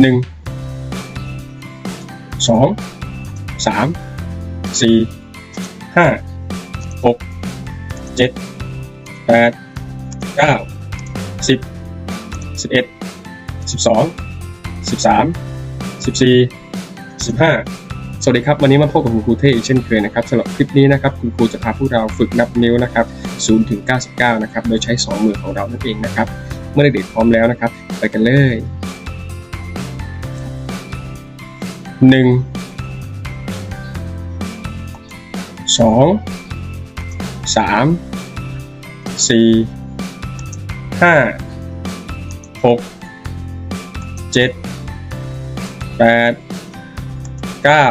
หนึ่งสองสามสี่ห้าหกเจ็ดแปดเก้าสิบสิบเอ็ดสิบสองสิบสามสิบสี่สิบห้าสวัสดีครับ วันนี้มาพบกับคุณครูเท่อีกเช่นเคยนะครับสำหรับคลิปนี้นะครับคุณครูจะพาพวกเราฝึกนับนิ้วนะครับ0ถึง 99 นะครับ โดยใช้ 2 มือของเรานั่นเองนะครับ เมื่อเด็กๆพร้อมแล้วนะครับ ไปกันเลย หนึ่งสองสามสี่ห้าหกเจ็ดแปดเก้า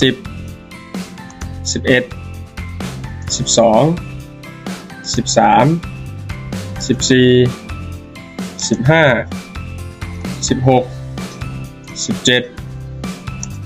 สิบสิบเอ็ดสิบสองสิบสามสิบสี่สิบห้าสิบหกสิบเจ็ด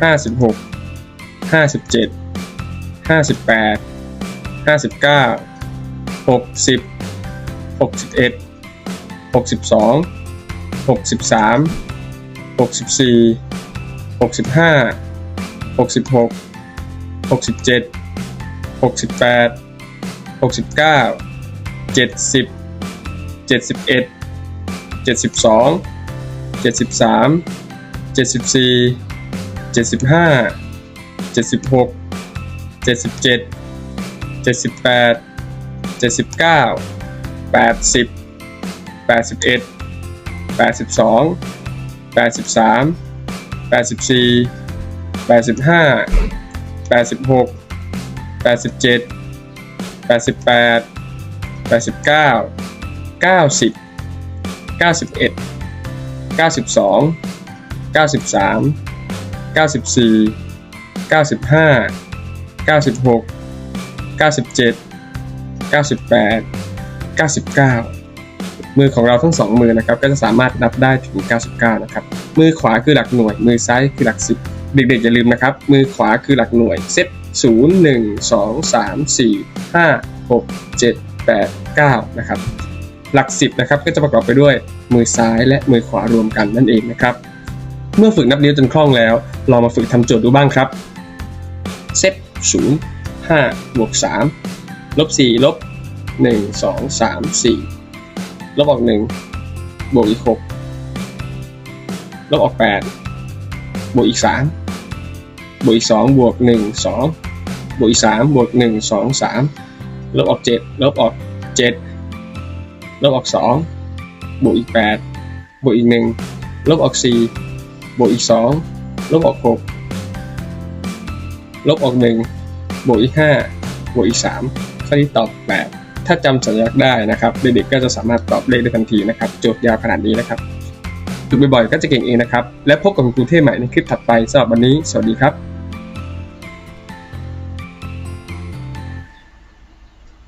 สิบเก้าสี่สิบสี่สิบเอ็ดสี่สิบสอ งสี่สิบสามสี่สิบสี่สี่สิบห้าสี่สิบ หกสี่สิบเจ็ดสี่สิบแปดสี่สิบเก้าสิบสี่เก้าสิบห้าเก้าสิบหกเก้าสิบเจ็ดเก้าสิบแปดเก้าสิบเก้ามือของเราทั้งสองมือนะครับก็จะสามารถนับได้ถึง 99 นะครับ มือขวาคือหลักหน่วย มือซ้ายคือหลักสิบเด็กๆอย่าลืมนะครับ มือขวาคือหลักหน่วยเซต0 1 2 3 4 5 6 7 8 9 นะครับ หลักสิบนะครับก็จะประกอบไปด้วยมือซ้ายและมือขวารวมกันนั่นเองนะครับ เมื่อฝึกนับนิ้วจนคล่องแล้ว ลองมาฝึกทำโจทย์ดูบ้างครับ เซต0 5บวก3ลบ4ลบ 1 2 3 4 ลบออกหนึ่งบวกอีกหกลบออกแปดบวกอีกสามบวกอีกสองบวกหนึ่งสองบวกอีกสามบวกหนึ่งสองสามลบออกเจ็ดลบออกเจ็ดลบออกสองบวกอีกแปดบวกอีกหนึ่งลบออกสี่ บวกอีกสองลบออกหกลบออกหนึ่งบวกอีกห้าบวกอีกสามข้อนี้ตอบแปดถ้าจำสัญลักษณ์ได้นะครับเด็กๆก็จะสามารถตอบเลขได้ทันทีนะครับโจทย์ยาวขนาดนี้นะครับฝึกบ่อยๆก็จะเก่งเองนะครับ และพบกับคุณครูเท่ใหม่ในคลิปถัดไปสำหรับวันนี้ สวัสดีครับ